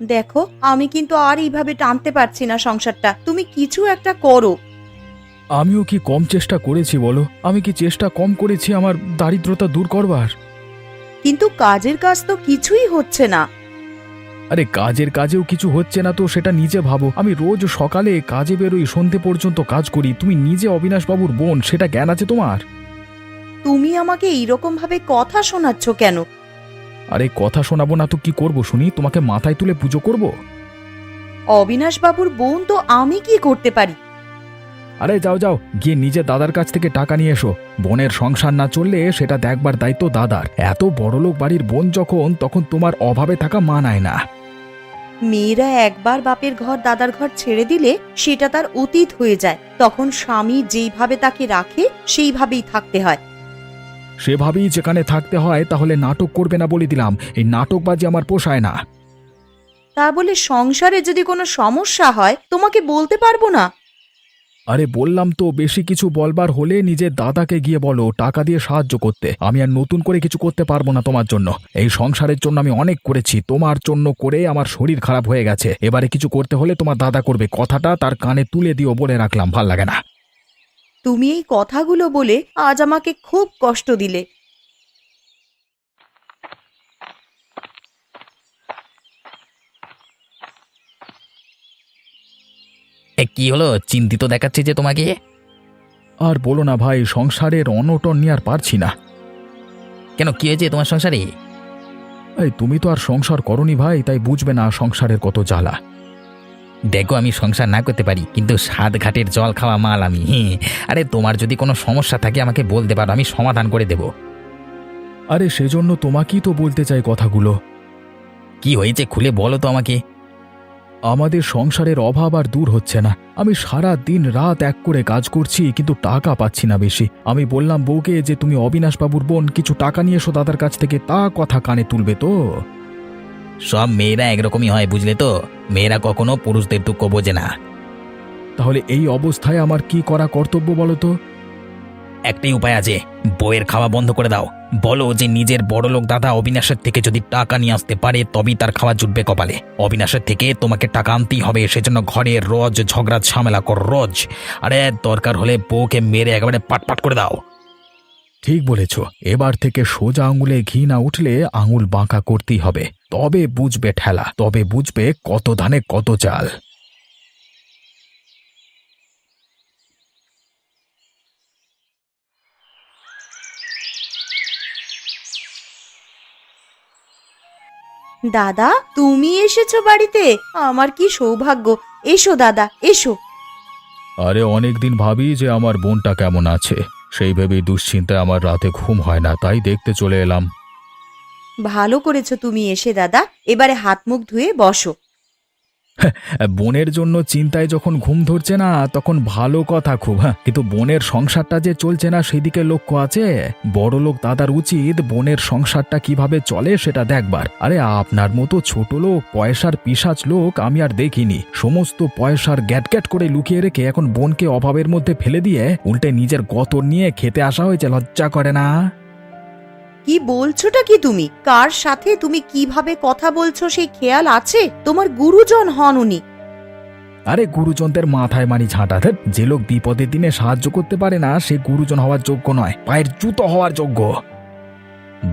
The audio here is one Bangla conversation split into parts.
দেখো আমি কিন্তু আর এইভাবে টানতে পারছি না সংসারটা। তুমি কিছু একটা করো। আমিও কি কম চেষ্টা করেছি বলো? আমি কি চেষ্টা কম করেছি আমার দারিদ্রতা দূর করবার? কিন্তু কাজের কাজ তো কিছুই হচ্ছে না। আরে কাজের কাজেও কিছু হচ্ছে না তো সেটা নিজে ভাবো। আমি রোজ সকালে কাজে বেরোই সন্ধে পর্যন্ত কাজ করি। তুমি নিজে অবিনাশবাবুর বোন সেটা জ্ঞান আছে তোমার? তুমি আমাকে এইরকম ভাবে কথা শোনাচ্ছ কেন? আরে কথা শোনাবো না তো কি করব শুনি তোমাকে মাথায় তুলে পুজো করব? অবিনাশ বাবুর বোন তো আমি কি করতে পারি? আরে যাও যাও গিয়ে নিজে দাদার কাছ থেকে টাকা নিয়ে এসো। বোনের সংসার না চললে সেটা দেখবার দায়িত্ব দাদার। এত বড়লোক বাড়ির বোন যখন তখন তোমার অভাবে থাকা মানায় না। মেয়েরা একবার বাপের ঘর দাদার ঘর ছেড়ে দিলে সেটা তার অতীত হয়ে যায়। তখন স্বামী যেইভাবে তাকে রাখে সেইভাবেই থাকতে হয়। সেভাবেই যেখানে থাকতে হয় তাহলে নাটক করবে না বলে দিলাম। এই নাটকবাজি আমার পোষায় না। তা বলে সংসারে যদি কোনো সমস্যা হয় তোমাকে বলতে পারব না? আরে বললাম তো বেশি কিছু বলবার হলে নিজের দাদাকে গিয়ে বলো টাকা দিয়ে সাহায্য করতে। আমি আর নতুন করে কিছু করতে পারব না তোমার জন্য। এই সংসারের জন্য আমি অনেক করেছি তোমার জন্য করে আমার শরীর খারাপ হয়ে গেছে। এবারে কিছু করতে হলে তোমার দাদা করবে। কথাটা তার কানে তুলে দিও বলে রাখলাম ভালো লাগে না। তুমি এই কথাগুলো বলে আজ আমাকে খুব কষ্ট দিলে। এ কি হলো? চিন্তিত দেখাচ্ছে যে তোমাকে? আর বলো না ভাই সংসারের অনটন নিয়ে আর পারছি না। কেন কি হয়েছে তোমার সংসারে? এই তুমি তো আর সংসার করনি ভাই তাই বুঝবে না সংসারের কত জ্বালা। দেখো আমি সংসার না করতে পারি কিন্তু সাত ঘাটের জল খাওয়া মাল আমি। হুম। আরে তোমার যদি কোনো সমস্যা থাকে আমাকে বলতে পারো আমি সমাধান করে দেব। আরে সেজন্য তোমাকেই তো বলতে চাই কথাগুলো। কি হয়েছে? খুলে বলো তো আমাকে। আমাদের সংসারের অভাব আর দূর হচ্ছে না। আমি সারা দিন রাত এক করে কাজ করছি কিন্তু টাকা পাচ্ছি না বেশি। আমি বললাম বউকে যে তুমি অবিনাশবাবুর বোন কিছু টাকা নিয়ে এসো দাদার কাছ থেকে। তা কথা কানে তুলবে তো? সব মেয়েরা একরকমই হয় বুঝলে তো? মেয়েরা কখনো পুরুষদের দুঃখ বোঝে না। তাহলে এই অবস্থায় আমার কি করা কর্তব্য বলো তো? একটাই উপায় আছে বইয়ের খাওয়া বন্ধ করে দাও। বলো যে নিজের বড়লোক দাদা অবিনাশের থেকে যদি টাকা নিয়ে আসতে পারে তবেই তার খাওয়া জুটবে কপালে। অবিনাশের থেকে তোমাকে টাকা আনতেই হবে সেজন্য ঘরে রোজ ঝগড়া ঝামেলা কর রোজ। আরে দরকার হলে বউকে মেরে একেবারে পাটপাট করে দাও। ঠিক বলেছ। এবার থেকে সোজা আঙুলে ঘি না উঠলে আঙুল বাঁকা করতেই হবে। তবে বুঝবে ঠেলা তবে বুঝবে কত ধানে কত চাল। দাদা তুমি এসেছ বাড়িতে? আমার কি সৌভাগ্য। এসো দাদা এসো। আরে অনেকদিন ভাবি যে আমার বোনটা কেমন আছে। সেই ভেবেই দুশ্চিন্তায় আমার রাতে ঘুম হয় না, তাই দেখতে চলে এলাম। ভালো করেছ তুমি এসে, দাদা। এবারে হাত মুখ ধুয়ে বসো। বোনের জন্য চিন্তায় যখন ঘুম ধরছে না, তখন ভালো কথা খুব হ্যাঁ। কিন্তু বোনের সংসারটা যে চলছে না, সেদিকে লক্ষ্য আছে? বড় লোক দাদার উচিত বোনের সংসারটা কীভাবে চলে সেটা দেখবার। আরে, আপনার মতো ছোট লোক, পয়সার পিসাচ লোক আমি আর দেখিনি। সমস্ত পয়সার গ্যাট গ্যাট করে লুকিয়ে রেখে এখন বোনকে অভাবের মধ্যে ফেলে দিয়ে উল্টে নিজের গতর নিয়ে খেতে আসা হয়েছে, লজ্জা করে না? কি বলছোটা কি তুমি? কার সাথে তুমি কীভাবে কথা বলছো সেই খেয়াল আছে? তোমার গুরুজন হন উনি। আরে গুরুজনদের মাথায় মানি ঝাঁটা ধ্যাৎ, যে লোক বিপদের দিনে সাহায্য করতে পারে না সে গুরুজন হওয়ার যোগ্য নয় পায়ের জুতো হওয়ার যোগ্য।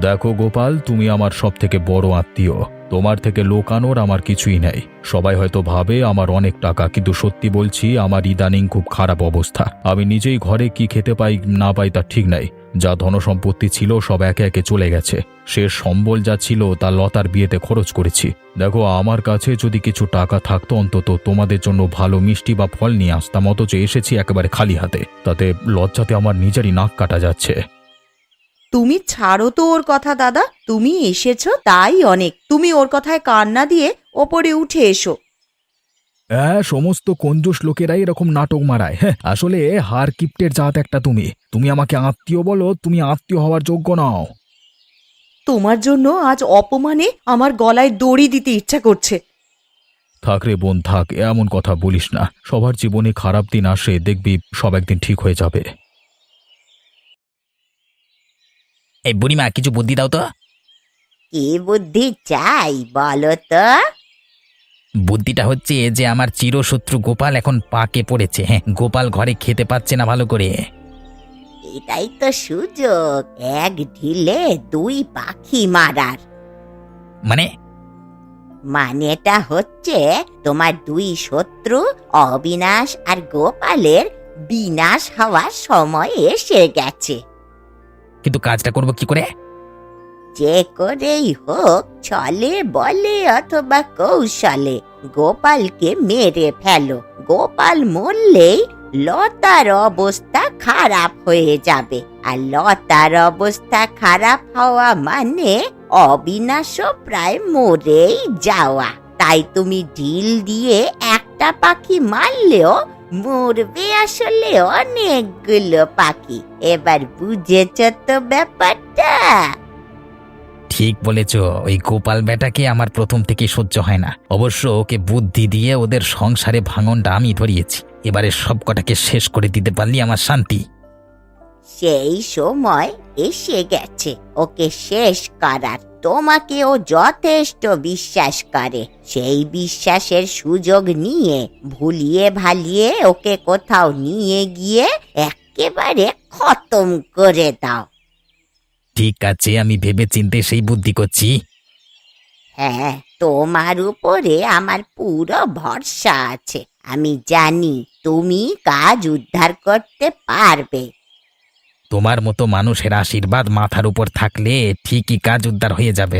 দেখো গোপাল তুমি আমার সব থেকে বড় আত্মীয়। তোমার থেকে লোকানোর আমার কিছুই নেই। সবাই হয়তো ভাবে আমার অনেক টাকা, কিন্তু সত্যি বলছি, আমার ইদানিং খুব খারাপ অবস্থা। আমি নিজেই ঘরে কি খেতে পাই না পাই তা ঠিক নাই। যা ধনসম্পত্তি ছিল সব একে একে চলে গেছে। সে সম্বল যা ছিল তা লতার বিয়েতে খরচ করেছি। দেখো, আমার কাছে যদি কিছু টাকা থাকতো, অন্তত তোমাদের জন্য ভালো মিষ্টি বা ফল নিয়ে আসতাম, অথচ এসেছি একেবারে খালি হাতে। তাতে লজ্জাতে আমার নিজেরই নাক কাটা যাচ্ছে। তুমি ছাড়ো তো ওর কথা দাদা। তুমি এসেছ তাই অনেক। তুমি ওর কথায় কান্না দিয়ে ওপরে উঠে এসো। হ্যাঁ সমস্ত কঞ্জুস লোকেরাই এরকম নাটক মারায়। হ্যাঁ আসলে হার কিপ্টের জাত একটা তুমি। তুমি আমাকে আত্মীয় বলো তুমি আত্মীয় হওয়ার যোগ্য নাও। তোমার জন্য আজ অপমানে আমার গলায় দড়ি দিতে ইচ্ছা করছে। থাক রে বোন থাক এমন কথা বলিস না। সবার জীবনে খারাপ দিন আসে দেখবি সব একদিন ঠিক হয়ে যাবে। এই বুড়িমা কিছু বুদ্ধি দাও তো। কি বুদ্ধি চাই বলো তো? বুদ্ধিটা হচ্ছে যে আমার চিরশত্রু গোপাল এখন পাকে পড়েছে। হ্যাঁ গোপাল ঘরে খেতে পাচ্ছে না ভালো করে। এটাই তো সুযোগ এক ঢিলে দুই পাখি মারার। মানে? মানেটা হচ্ছে তোমার দুই শত্রু অবিনাশ আর গোপালের বিনাশ হওয়ার সময় এসে গেছে। কিন্তু কাজটা করব কি করে? যে করেই হোক, ছলে, বলে অথবা কৌশলে গোপালকে মেরে ফেলো। গোপাল মরলেই লতার অবস্থা খারাপ হয়ে যাবে। আর লতার অবস্থা খারাপ হওয়া মানে অবিনাশও প্রায় মরেই যাওয়া। তাই তুমি ঢিল দিয়ে একটা পাখি মারলেও মরবে আসলে অনেকগুলো পাখি। এবার বুঝেছ তো ব্যাপারটা? ঠিক বলেছ ওই গোপাল বেটাকে আমার প্রথম থেকে সহ্য হয় না। অবশ্য ওকে বুদ্ধি দিয়ে ওদের সংসারে ভাঙনটা আমি ধরিয়েছি। এবারে সব কটাকে শেষ করে দিতে পারলি আমার শান্তি। সেই সময় এসে গেছে ওকে শেষ করার তোমাকে ও যথেষ্ট বিশ্বাস করে। সেই বিশ্বাসের সুযোগ নিয়ে ভুলিয়ে ভালিয়ে ওকে কোথাও নিয়ে গিয়ে একেবারে খতম করে দাও। ঠিক আছে আমি ভেবে চিনতে সেই বুদ্ধি করছি। হ্যাঁ তোমার উপরে আমার পুরো ভরসা আছে। আমি জানি তুমি কাজ উদ্ধার করতে পারবে। তোমার মতো মানুষের আশীর্বাদ মাথার উপর থাকলে ঠিকই কাজ উদ্ধার হয়ে যাবে।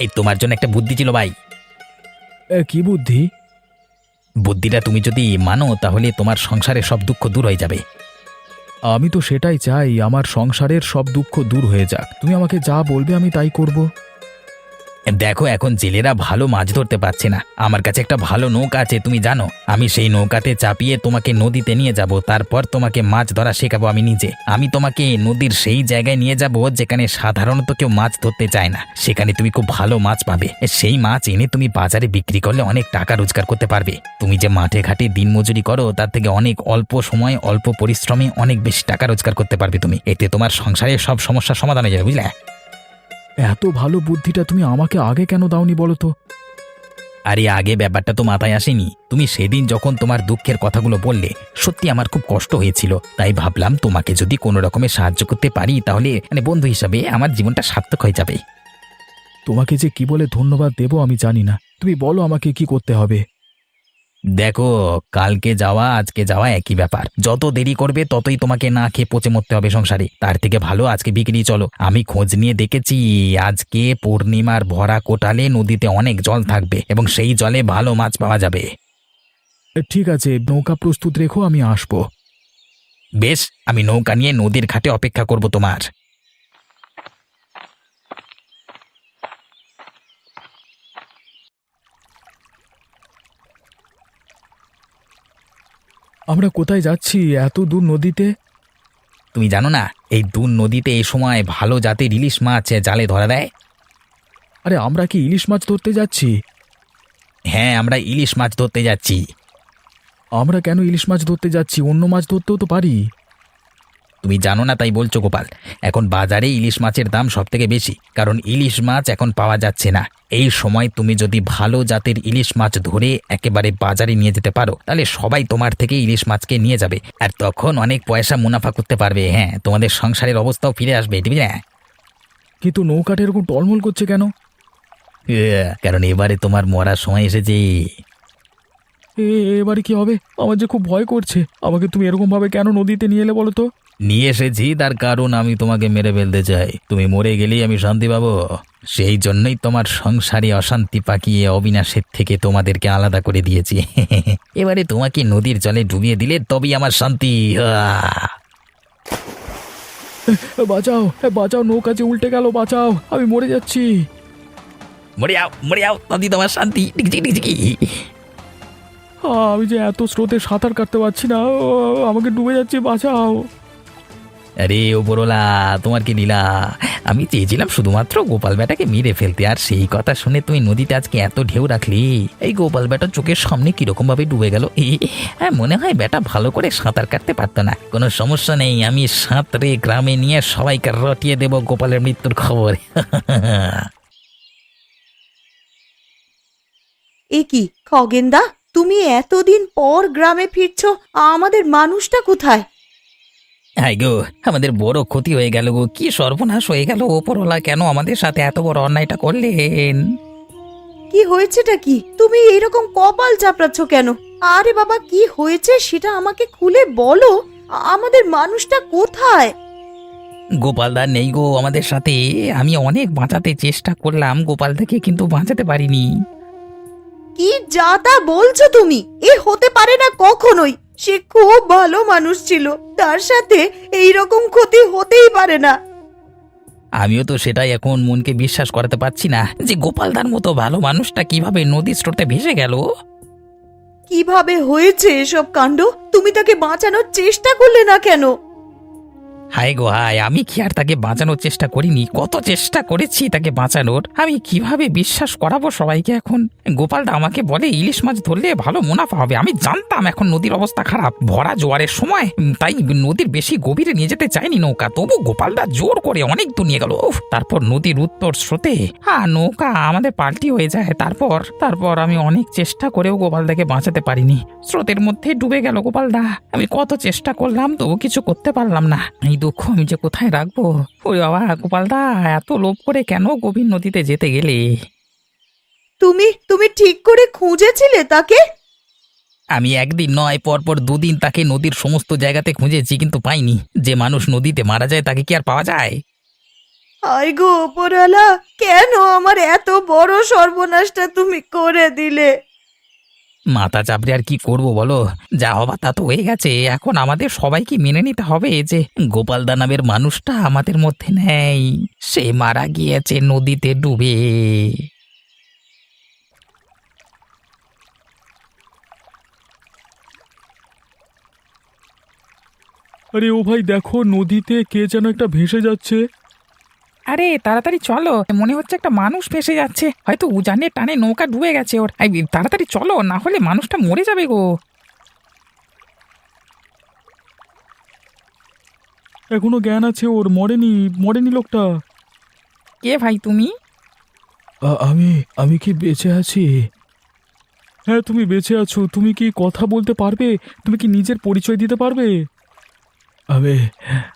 এই তোমার জন্য একটা বুদ্ধি ছিল ভাই। কি বুদ্ধি? বুদ্ধিটা তুমি যদি মানো তাহলে তোমার সংসারে সব দুঃখ দূর হয়ে যাবে। আমি তো সেটাই চাই আমার সংসারের সব দুঃখ দূর হয়ে যাক। তুমি আমাকে যা বলবে আমি তাই করব। দেখো, এখন জেলেরা ভালো মাছ ধরতে পারছে না। আমার কাছে একটা ভালো নৌকা আছে, তুমি জানো। আমি সেই নৌকাতে চাপিয়ে তোমাকে নদীতে নিয়ে যাব, তারপর তোমাকে মাছ ধরা শেখাবো আমি নিজে। আমি তোমাকে নদীর সেই জায়গায় নিয়ে যাব, যেখানে সাধারণত কেউ মাছ ধরতে চায় না। সেখানে তুমি খুব ভালো মাছ পাবে। সেই মাছ এনে তুমি বাজারে বিক্রি করলে অনেক টাকা রোজগার করতে পারবে। তুমি যে মাঠে ঘাটে দিনমজুরি করো, তার থেকে অনেক অল্প সময়, অল্প পরিশ্রমে অনেক বেশি টাকা রোজগার করতে পারবে তুমি। এতে তোমার সংসারের সব সমস্যার সমাধান হয়ে যাবে, বুঝলে? এত ভালো বুদ্ধিটা তুমি আমাকে আগে কেন দাওনি বলো তো? আরে আগে ব্যাপারটা তো মাথায় আসেনি। তুমি সেদিন যখন তোমার দুঃখের কথাগুলো বললে সত্যি আমার খুব কষ্ট হয়েছিল। তাই ভাবলাম তোমাকে যদি কোনো রকমে সাহায্য করতে পারি তাহলে মানে বন্ধু হিসাবে আমার জীবনটা সার্থক হয়ে যাবে। তোমাকে যে কি বলে ধন্যবাদ দেবো আমি জানি না। তুমি বলো আমাকে কি করতে হবে। দেখো কালকে যাওয়া আজকে যাওয়া একই ব্যাপার। যত দেরি করবে ততই তোমাকে না খেয়ে পচে মরতে হবে সংসারে। তার থেকে ভালো আজকে বিক্রি চলো। আমি খোঁজ নিয়ে দেখেছি আজকে পূর্ণিমার ভরা কোটালে নদীতে অনেক জল থাকবে এবং সেই জলে ভালো মাছ পাওয়া যাবে। ঠিক আছে নৌকা প্রস্তুত রেখো আমি আসব। বেশ আমি নৌকা নিয়ে নদীর ঘাটে অপেক্ষা করব তোমার। আমরা কোথায় যাচ্ছি? এত দূর নদীতে? তুমি জানো না এই দূর নদীতে এই সময় ভালো জাতের ইলিশ মাছ জালে ধরা দেয়? আরে আমরা কি ইলিশ মাছ ধরতে যাচ্ছি? হ্যাঁ আমরা ইলিশ মাছ ধরতে যাচ্ছি। আমরা কেন ইলিশ মাছ ধরতে যাচ্ছি? অন্য মাছ ধরতেও তো পারি। তুমি জানো না তাই বলছো গোপাল এখন বাজারে ইলিশ মাছের দাম সব থেকে বেশি কারণ ইলিশ মাছ এখন পাওয়া যাচ্ছে না। এই সময় তুমি যদি ভালো জাতের ইলিশ মাছ ধরে একেবারে বাজারে নিয়ে যেতে পারো তাহলে সবাই তোমার থেকে ইলিশ মাছকে নিয়ে যাবে। আর তখন অনেক পয়সা মুনাফা করতে পারবে হ্যাঁ তোমাদের সংসারের অবস্থাও ফিরে আসবে ঠিক আছে? কিন্তু নৌকাটা এরকম টলমল করছে কেন? কারণ এবারে তোমার মরার সময় এসেছে। এ এবারে কি হবে? আমার যে খুব ভয় করছে। আমাকে তুমি এরকম ভাবে কেন নদীতে নিয়ে এলে বলো তো? নিয়ে এসেছি, তার কারণ আমি তোমাকে মেরে ফেলতে চাই। তুমি মরে গেলেই আমি শান্তি পাবো। সেই জন্যই তোমার সংসারে অশান্তি পাকিয়ে অবিনাশের থেকে তোমাদেরকে আলাদা করে দিয়েছি। এবারে তোমাকে নদীর জলে ডুবিয়ে দিলে তবেই আমার শান্তি! বাঁচাও বাঁচাও, নৌকা যে উল্টে গেল, বাঁচাও, আমি মরে যাচ্ছি। মরে যাও মরে যাও তবেই তোমার শান্তি। আমি যে এত স্রোতে সাঁতার কাটতে পারছি না আমাকে ডুবে যাচ্ছে, বাঁচাও। আরে, ওপরওয়ালা, তোমার কি লীলা? আমি চেয়েছিলাম শুধুমাত্র গোপাল বেটাকে মেরে ফেলতে, আর সেই কথা শুনে তুমি নদীতে আজকে এত ঢেউ রাখলি। এই গোপাল বেটা চোখের সামনে কীরকম ভাবে ডুবে গেল? হ্যাঁ মনে হয় বেটা ভালো করে সাঁতার কাটতে পারতো না। কোনো সমস্যা নেই, আমি সাঁতরে গ্রামে নিয়ে সবাইকে রটিয়ে দেব গোপালের মৃত্যুর খবর। এ কি, খগেনদা, তুমি এতদিন পর গ্রামে ফিরছো, আমাদের মানুষটা কোথায়? হাই গো আমাদের বড় ক্ষতি হয়ে গেল গো। কি সর্বনাশ হয়ে গেল ওপরওয়ালা কেন আমাদের সাথে এত বড় অন্যায়টা করলেন? কি হয়েছেটা কি? তুমি এইরকম কপাল চাপড়াচ্ছ কেন? আরে বাবা কি হয়েছে সেটা আমাকে খুলে বলো। আ- আমাদের মানুষটা কোথায়? গোপালদা নেই গো আমাদের সাথে। আমি অনেক বাঁচাতে চেষ্টা করলাম গোপালদাকে কিন্তু বাঁচাতে পারিনি। কি যা তা বলছো তুমি? এ হতে পারে না কখনোই। সে খুব ভালো মানুষ ছিল। তার সাথে এই রকম ক্ষতি হতেই পারে না। আমিও তো সেটাই এখন মনকে বিশ্বাস করাতে পারছি না যে গোপালদার মতো ভালো মানুষটা কীভাবে নদীর স্রোতে ভেসে গেল। কীভাবে হয়েছে এসব কাণ্ড? তুমি তাকে বাঁচানোর চেষ্টা করলে না কেন? হায় গো হায়, আমি কি আর তাকে বাঁচানোর চেষ্টা করিনি? কত চেষ্টা করেছি তাকে বাঁচানোর? আমি কীভাবে বিশ্বাস করাবো সবাইকে এখন? গোপালদা আমাকে বলে, ইলিশ মাছ ধরলে ভালো মুনাফা হবে। আমি জানতাম এখন নদীর অবস্থা খারাপ। ভরা জোয়ারের সময় তাই নদীর বেশি গভীরে নিয়ে যেতে চাইনি নৌকা। তবু গোপালদা জোর করে অনেক দূর নিয়ে গেল তারপর নদীর উত্তর স্রোতে হ্যাঁ নৌকা আমাদের পাল্টি হয়ে যায়। তারপর তারপর আমি অনেক চেষ্টা করেও গোপালদাকে বাঁচাতে পারিনি। স্রোতের মধ্যে ডুবে গেল গোপালদা। আমি কত চেষ্টা করলাম, তবু কিছু করতে পারলাম না। এই দুঃখ আমি যে কোথায় রাখব? ওই বাবা গোপালদা এত লোভ করে কেন গভীর নদীতে যেতে গেলে? তুমি তুমি ঠিক করে খুঁজেছিলে তাকে? আমি একদিন নয় পরপর দুদিন তাকে নদীর সমস্ত জায়গাতে খুঁজেছি কিন্তু পাইনি। যে মানুষ নদীতে মারা যায় তাকে কি আর পাওয়া যায়? আয় গো কেন আমার এত বড় সর্বনাশটা তুমি করে দিলে? মাথা চাপড়ে আর কি করব বলো? যা হবা তা তো হয়ে গেছে। এখন আমাদের সবাইকে মেনে নিতে হবে যে গোপালদা নামের মানুষটা আমাদের মধ্যে নেই। সে মারা গিয়েছে নদীতে ডুবে। আরে ও ভাই দেখো, নদীতে কে যেন একটা ভেসে যাচ্ছে। আরে তাড়াতাড়ি চলো। মনে হচ্ছে একটা মানুষ ভেসে যাচ্ছে। হয়তো উজানে টানে নৌকা ডুবে গেছে ওর। এই, তাড়াতাড়ি চলো না হলে মানুষটা মরে যাবে গো। এখনও জ্ঞান আছে ওর মরেনি মরেনি লোকটা। কে ভাই তুমি? আমি আমি কি বেঁচে আছি? হ্যাঁ তুমি বেঁচে আছো। তুমি কি কথা বলতে পারবে? তুমি কি নিজের পরিচয় দিতে পারবে? আমি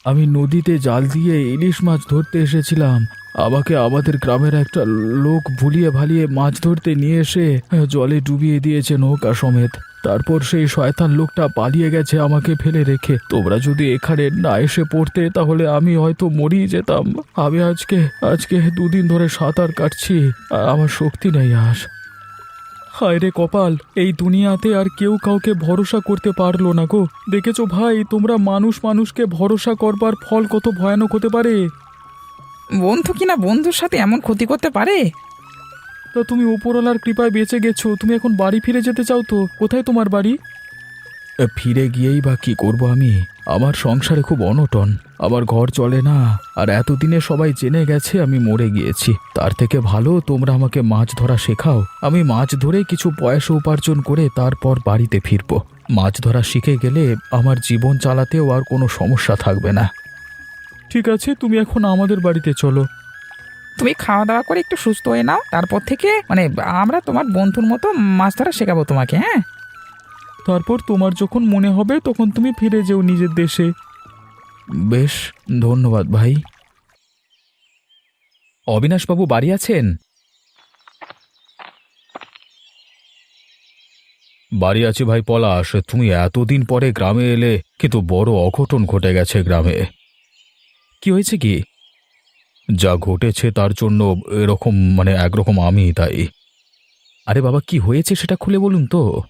আমি নদীতে জাল দিয়ে ইলিশ মাছ ধরতে এসেছিলাম। আমাকে আমাদের গ্রামের একটা লোক ভুলিয়ে ভালিয়ে মাছ ধরতে নিয়ে এসে জলে ডুবিয়ে দিয়েছে নৌকা সমেত। তারপর সেই শয়তান লোকটা পালিয়ে গেছে আমাকে ফেলে রেখে। তোমরা যদি এখানে না এসে পড়তে, তাহলে আমি হয়তো মরিয়ে যেতাম। আমি আজকে আজকে দুদিন ধরে সাঁতার কাটছি আমার শক্তি নেই আস হায় রে কপাল এই দুনিয়াতে আর কেউ কাউকে ভরসা করতে পারল না গো। দেখেছ ভাই তোমরা মানুষ মানুষকে ভরসা করবার ফল কত ভয়ানক হতে পারে? বন্ধু কিনা বন্ধুর সাথে এমন ক্ষতি করতে পারে? তা তুমি উপরওয়ালার কৃপায় বেঁচে গেছো তুমি এখন বাড়ি ফিরে যেতে চাও তো। কোথায় তোমার বাড়ি? ফিরে গিয়েই বা কি করব আমি? আমার সংসারে খুব অনটন আমার ঘর চলে না, আর এতদিনে সবাই জেনে গেছে আমি মরে গিয়েছি। তার থেকে ভালো তোমরা আমাকে মাছ ধরা শেখাও। আমি মাছ ধরে কিছু পয়সা উপার্জন করে তারপর বাড়িতে ফিরবো। মাছ ধরা শিখে গেলে আমার জীবন চালাতেও আর কোনো সমস্যা থাকবে না। ঠিক আছে, তুমি এখন আমাদের বাড়িতে চলো। তুমি খাওয়া দাওয়া করে একটু সুস্থ হয়ে নাও, তারপর থেকে মানে আমরা তোমার বন্ধুর মতো মাছ ধরা শেখাবো তোমাকে হ্যাঁ? তারপর তোমার যখন মনে হবে তখন তুমি ফিরে যেও নিজের দেশে। বেশ ধন্যবাদ ভাই। অবিনাশবাবু বাড়ি আছেন? বাড়ি আছি ভাই পলাশ তুমি এতদিন পরে গ্রামে এলে কিন্তু বড় অঘটন ঘটে গেছে গ্রামে। কি হয়েছে কি? যা ঘটেছে তার জন্য এরকম মানে একরকম আমি তাই। আরে বাবা কি হয়েছে সেটা খুলে বলুন তো।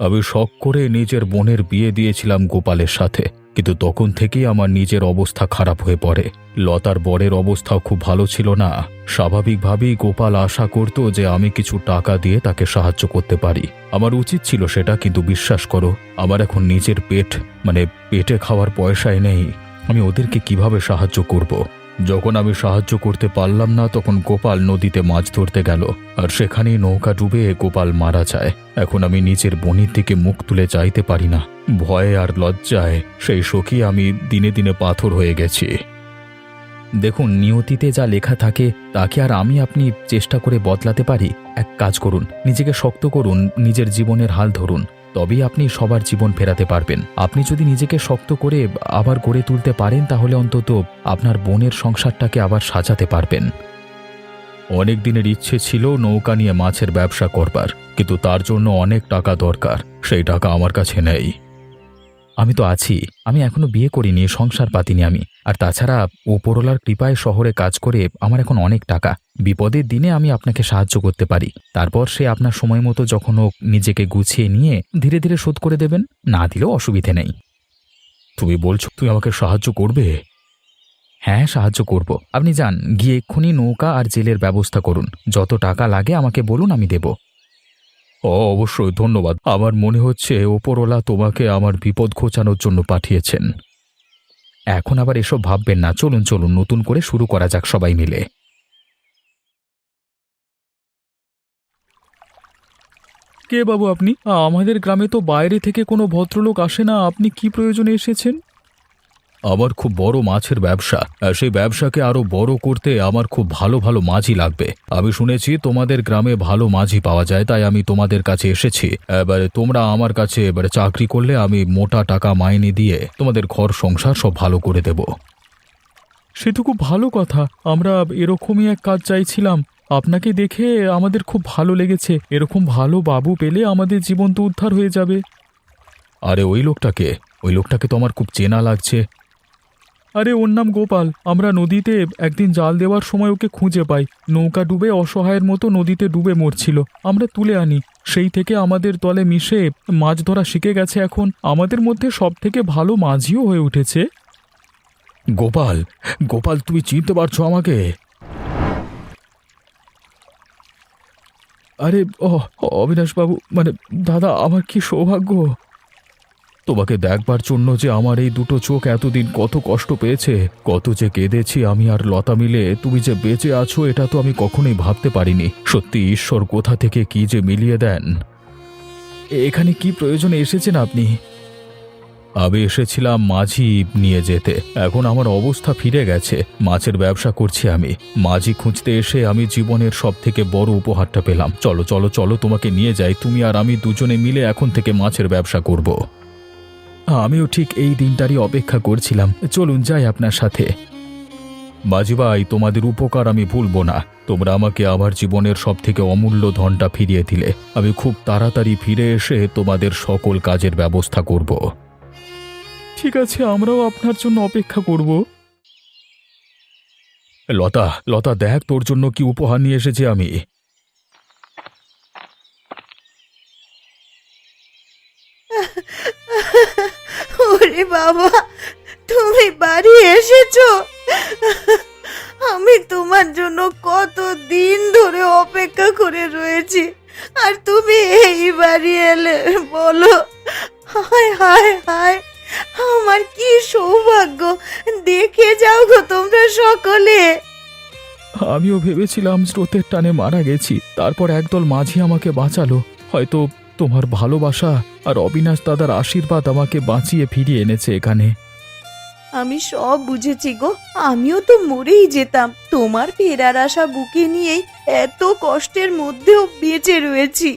আমি শখ করে নিজের বোনের বিয়ে দিয়েছিলাম গোপালের সাথে, কিন্তু তখন থেকেই আমার নিজের অবস্থা খারাপ হয়ে পড়ে। লতার বরের অবস্থাও খুব ভালো ছিল না। স্বাভাবিকভাবেই গোপাল আশা করত যে আমি কিছু টাকা দিয়ে তাকে সাহায্য করতে পারি। আমার উচিত ছিল সেটা, কিন্তু বিশ্বাস করো, আমার এখন নিজের পেট মানে পেটে খাওয়ার পয়সায় নেই। আমি ওদেরকে কীভাবে সাহায্য করব? যখন আমি সাহায্য করতে পারলাম না, তখন গোপাল নদীতে মাছ ধরতে গেল। আর সেখানেই নৌকা ডুবে গোপাল মারা যায়। এখন আমি নিজের বনির দিকে মুখ তুলে চাইতে পারি না। ভয়ে আর লজ্জায় সেই শোকে আমি দিনে দিনে পাথর হয়ে গেছি। দেখুন, নিয়তিতে যা লেখা থাকে, তাকে আর আমি আপনি চেষ্টা করে বদলাতে পারি। এক কাজ করুন, নিজেকে শক্ত করুন, নিজের জীবনের হাল ধরুন। তবেই আপনি সবার জীবন ফেরাতে পারবেন। আপনি যদি নিজেকে শক্ত করে আবার গড়ে তুলতে পারেন, তাহলে অন্তত আপনার বোনের সংসারটাকে আবার সাজাতে পারবেন। অনেক দিনের ইচ্ছে ছিল নৌকা নিয়ে মাছের ব্যবসা করবার, কিন্তু তার জন্য অনেক টাকা দরকার। সেই টাকা আমার কাছে নেই। আমি তো আছি। আমি এখনও বিয়ে করিনি সংসার পাতিনি আমি। আর তাছাড়া উপরওয়ালার কৃপায় শহরে কাজ করে আমার এখন অনেক টাকা। বিপদের দিনে আমি আপনাকে সাহায্য করতে পারি। তারপর সে আপনার সময় মতো যখন ও নিজেকে গুছিয়ে নিয়ে ধীরে ধীরে শোধ করে দেবেন না দিলেও অসুবিধে নেই। তুমি বলছো তুমি আমাকে সাহায্য করবে? হ্যাঁ সাহায্য করব। আপনি যান গিয়ে এক্ষুনি নৌকা আর জেলের ব্যবস্থা করুন। যত টাকা লাগে আমাকে বলুন আমি দেব। ও অবশ্যই ধন্যবাদ। আমার মনে হচ্ছে ওপরওয়ালা তোমাকে আমার বিপদ ঘোচানোর জন্য পাঠিয়েছেন। এখন আবার এসব ভাববেন না। চলুন চলুন নতুন করে শুরু করা যাক সবাই মিলে। কে বাবু আপনি? আমাদের গ্রামে তো বাইরে থেকে কোনো ভদ্রলোক আসে না। আপনি কি প্রয়োজনে এসেছেন? আমার খুব বড় মাছের ব্যবসা। আর সেই ব্যবসাকে আরও বড় করতে আমার খুব ভালো ভালো মাছই লাগবে। আমি শুনেছি তোমাদের গ্রামে ভালো মাছই পাওয়া যায় তাই আমি তোমাদের কাছে এসেছি। এবারে তোমরা আমার কাছে এবারে চাকরি করলে আমি মোটা টাকা মাইনে দিয়ে তোমাদের ঘর সংসার সব ভালো করে দেব। সে তো খুব ভালো কথা। আমরা এরকমই এক কাজ চাইছিলাম। আপনাকে দেখে আমাদের খুব ভালো লেগেছে। এরকম ভালো বাবু পেলে আমাদের জীবন তো উদ্ধার হয়ে যাবে। আরে ওই লোকটাকে? ওই লোকটাকে তো আমার খুব চেনা লাগছে। আরে ওর নাম গোপাল। আমরা নদীতে একদিন জাল দেওয়ার সময় ওকে খুঁজে পাই। নৌকা ডুবে অসহায়ের মতো নদীতে ডুবে মরছিল। আমরা তুলে আনি। সেই থেকে আমাদের দলে মিশে মাছ ধরা শিখে গেছে এখন। আমাদের মধ্যে সব থেকে ভালো মাঝিও হয়ে উঠেছে। গোপাল গোপাল তুমি চিনতে পারছ আমাকে? আরে, ও অবিনাশবাবু মানে দাদা, আমার কি সৌভাগ্য? তোমাকে দেখবার জন্য যে আমার এই দুটো চোখ এতদিন কত কষ্ট পেয়েছে, কত যে কেঁদেছি আমি আর লতা মিলে, তুমি যে বেঁচে আছো, এটা তো আমি কখনোই ভাবতে পারিনি। সত্যি, ঈশ্বর কোথা থেকে কি যে মিলিয়ে দেন? এখানে কি প্রয়োজনে এসেছেন আপনি? আমি এসেছিলাম মাঝি নিয়ে যেতে। এখন আমার অবস্থা ফিরে গেছে। মাছের ব্যবসা করছি আমি। মাঝি খুঁজতে এসে আমি জীবনের সব থেকে বড় উপহারটা পেলাম। চলো চলো চলো, তোমাকে নিয়ে যাই। তুমি আর আমি দুজনে মিলে এখন থেকে মাছের ব্যবসা করব। আমিও ঠিক এই দিনটারই অপেক্ষা করছিলাম। চলুন যাই আপনার সাথে। মাঝি ভাই, তোমাদের উপকার আমি ভুলবো না। তোমরা আমাকে আমার জীবনের সব থেকে অমূল্য ধনটা ফিরিয়ে দিলে। আমি খুব তাড়াতাড়ি ফিরে এসে তোমাদের সকল কাজের ব্যবস্থা করব। ঠিক আছে, আমরাও আপনার জন্য অপেক্ষা করব। লতা লতা, দেখ তোর জন্য কি উপহার নিয়ে এসেছি আমি। ওরে বাবা, তুমি বাড়ি এসেছ? আমি তোমার জন্য কত দিন ধরে অপেক্ষা করে রয়েছি। আর তুমি এই বাড়ি এলে বলো। হায় হায় হায়। আমার কি সৌভাগ্য? দেখে যাও গো তোমরা সকলে। আমিও ভেবেছিলাম স্রোতের টানে মারা গেছি তারপর একদল মাঝি আমাকে বাঁচালো। হয়তো তোমার ভালোবাসা আর অবিনাশ দাদার আশীর্বাদ আমাকে বাঁচিয়ে ফিরিয়ে এনেছে এখানে। আমি সব বুঝেছি গো আমিও তো মরেই যেতাম। তোমার ফেরার আশা বুকে নিয়েই এত কষ্টের মধ্যেও বেঁচে রয়েছি।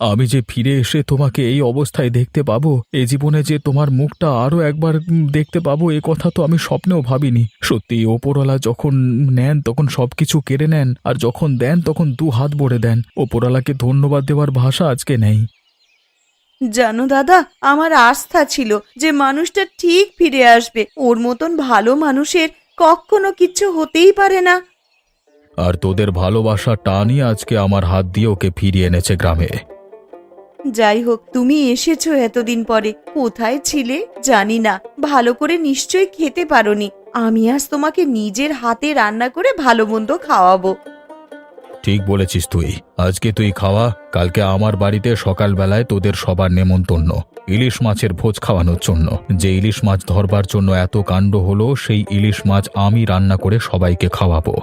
আমি যে ফিরে এসে তোমাকে এই অবস্থায় দেখতে পাবো এ জীবনে যে তোমার মুখটা আরও একবার উম, দেখতে পাবো এ কথা তো আমি স্বপ্নেও ভাবিনি। সত্যি ওপরওয়ালা যখন নেন তখন সব কিছু কেড়ে নেন আর যখন দেন তখন দু হাত ভরে দেন। ওপরওয়ালাকে ধন্যবাদ দেওয়ার ভাষা আজকে নেই। জানো দাদা আমার আস্থা ছিল যে মানুষটা ঠিক ফিরে আসবে। ওর মতন ভালো মানুষের কখনো কিচ্ছু হতেই পারে না। আর তোদের ভালোবাসা টানই আজকে আমার হাত দিয়ে ওকে ফিরিয়ে এনেছে গ্রামে। যাই হোক তুমি এসেছ এতদিন পরে। কোথায় ছিলে জানি না। ভালো করে নিশ্চয়ই খেতে পারোনি। আমি আজ তোমাকে নিজের হাতে রান্না করে ভালো মন্দ খাওয়াবো। ঠিক বলেছিস তুই। আজকে তুই খাওয়া কালকে আমার বাড়িতে সকালবেলায় তোদের সবার নেমন্তন্ন। ইলিশ মাছের ভোজ খাওয়ানোর জন্য। যে ইলিশ মাছ ধরবার জন্য এত কাণ্ড হলো সেই ইলিশ মাছ আমি রান্না করে সবাইকে খাওয়াবো।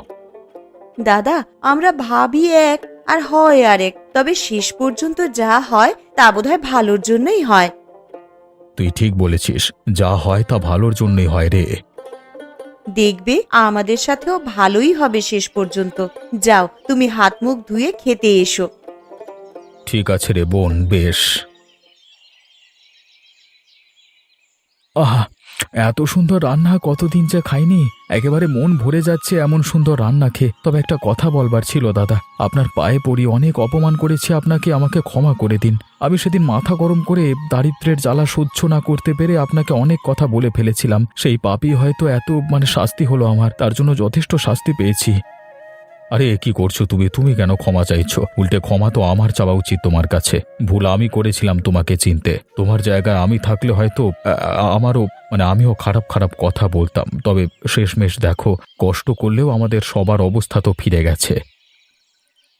দাদা আমরা ভাবি এক আর হয় আরেক। তবে শেষ পর্যন্ত যা হয় তা বোধহয় ভালোর জন্যই হয়। তুই ঠিক বলেছিস যা হয় তা ভালোর জন্যই হয় রে। দেখবে আমাদের সাথেও ভালোই হবে শেষ পর্যন্ত। যাও তুমি হাত মুখ ধুয়ে খেতে এসো। ঠিক আছে রে বোন বেশ। আহা! এত সুন্দর রান্না কতদিন যে খাইনি? একেবারে মন ভরে যাচ্ছে এমন সুন্দর রান্না খেয়ে। তবে একটা কথা বলবার ছিল, দাদা। আপনার পায়ে পড়ি অনেক অপমান করেছি আপনাকে, আমাকে ক্ষমা করে দিন। আমি সেদিন মাথা গরম করে দারিদ্রের জ্বালা সহ্য না করতে পেরে আপনাকে অনেক কথা বলে ফেলেছিলাম। সেই পাপই হয়তো এত মানে শাস্তি হলো আমার। তার জন্য যথেষ্ট শাস্তি পেয়েছি। আরে, কি করছ তুমি? তুমি কেন ক্ষমা চাইছো? উল্টে ক্ষমা তো আমার চাওয়া উচিত তোমার কাছে। ভুল আমি করেছিলাম তোমাকে চিনতে। তোমার জায়গায় আমি থাকলে হয়তো আমারও মানে আমিও খারাপ খারাপ কথা বলতাম। তবে শেষমেশ দেখো, কষ্ট করলেও আমাদের সবার অবস্থা তো ফিরে গেছে।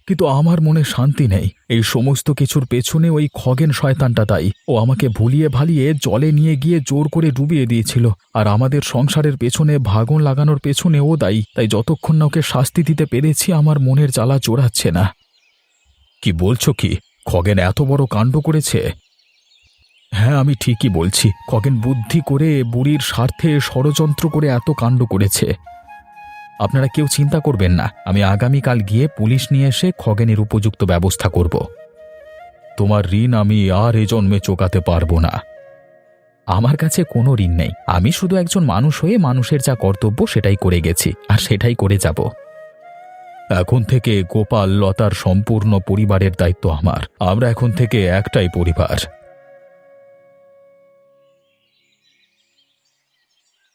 কিন্তু আমার মনে শান্তি নেই। এই সমস্ত কিছুর পেছনে ওই খগেন শয়তানটা তাই ও আমাকে ভুলিয়ে ভালিয়ে জলে নিয়ে গিয়ে জোর করে ডুবিয়ে দিয়েছিল। আর আমাদের সংসারের পেছনে ভাগন লাগানোর পেছনে ও দায়ী। তাই যতক্ষণ না ওকে শাস্তি দিতে পেরেছি, আমার মনের জ্বালা জোড়াচ্ছে না। কি বলছো কি? খগেন এত বড় কাণ্ড করেছে? হ্যাঁ আমি ঠিকই বলছি। খগেন বুদ্ধি করে, বুড়ির স্বার্থে ষড়যন্ত্র করে এত কাণ্ড করেছে। আপনারা কেউ চিন্তা করবেন না, আমি আগামীকাল গিয়ে পুলিশ নিয়ে এসে খগেনের উপযুক্ত ব্যবস্থা করব। তোমার ঋণ আমি আর এ জন্মে চোকাতে পারব না। আমার কাছে কোনো ঋণ নেই। আমি শুধু একজন মানুষ হয়ে মানুষের যা কর্তব্য সেটাই করে গেছি, আর সেটাই করে যাব। এখন থেকে গোপাল, লতার সম্পূর্ণ পরিবারের দায়িত্ব আমার। আমরা এখন থেকে একটাই পরিবার।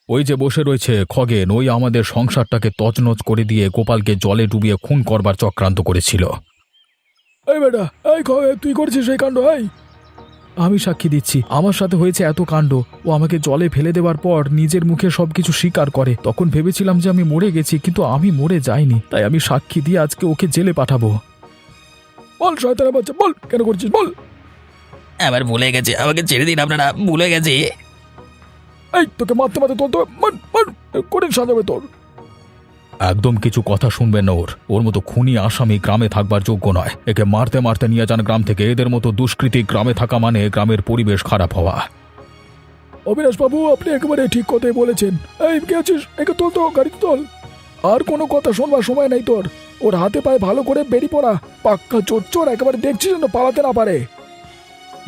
ওই যে বসে রয়েছে খগেন ওই আমাদের সংসারটাকে তছনছ করে দিয়ে গোপালকে জলে ডুবিয়ে খুন করবার চক্রান্ত করেছিল। এই বেটা এই তুই করেছিস এই কাণ্ড এই? আমি সাক্ষী দিচ্ছি আমার সাথে হয়েছে এত কাণ্ড। ও আমাকে জলে ফেলে দেওয়ার পর নিজের মুখে সবকিছু স্বীকার করে। তখন ভেবেছিলাম যে আমি মরে গেছি কিন্তু আমি মরে যাইনি। তাই আমি সাক্ষী দিয়ে আজকে ওকে জেলে পাঠাবো। বল শয়তানের বাচ্চা বল কেন করছিস বল। আবার ভুলে গেছে আমাকে ছেড়ে দিন আপনারা ভুলে গেছে। এই তোকে মারতে মারতে তোর তো করে সাজাবে তোর। একদম কিছু কথা শুনবেন না ওর। ওর মতো খুনি আসামি গ্রামে থাকবার যোগ্য নয়। একে মারতে মারতে নিয়ে যান গ্রাম থেকে। এদের মতো দুষ্কৃতী গ্রামে থাকা মানে গ্রামের পরিবেশ খারাপ হওয়া। অবিনাশ বাবু আপনি একেবারে ঠিক কথাই বলেছেন। এই কে আছিস? একে তোল তো গাড়িতে তোল। আর কোনো কথা শোনবার সময় নাই তোর। ওর হাতে পায়ে ভালো করে বেরিয়ে পড়া পাক্কা চোর চোর একেবারে দেখছিস যেন পালাতে না পারে।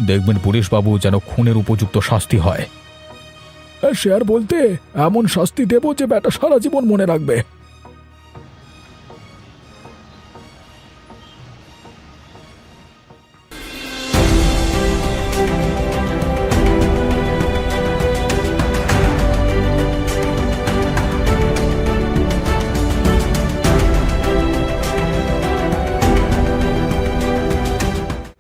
দেখবেন পুলিশ বাবু যেন খুনের উপযুক্ত শাস্তি হয়। সে আর বলতে এমন শাস্তি দেব যে ব্যাটা সারা জীবন মনে রাখবে।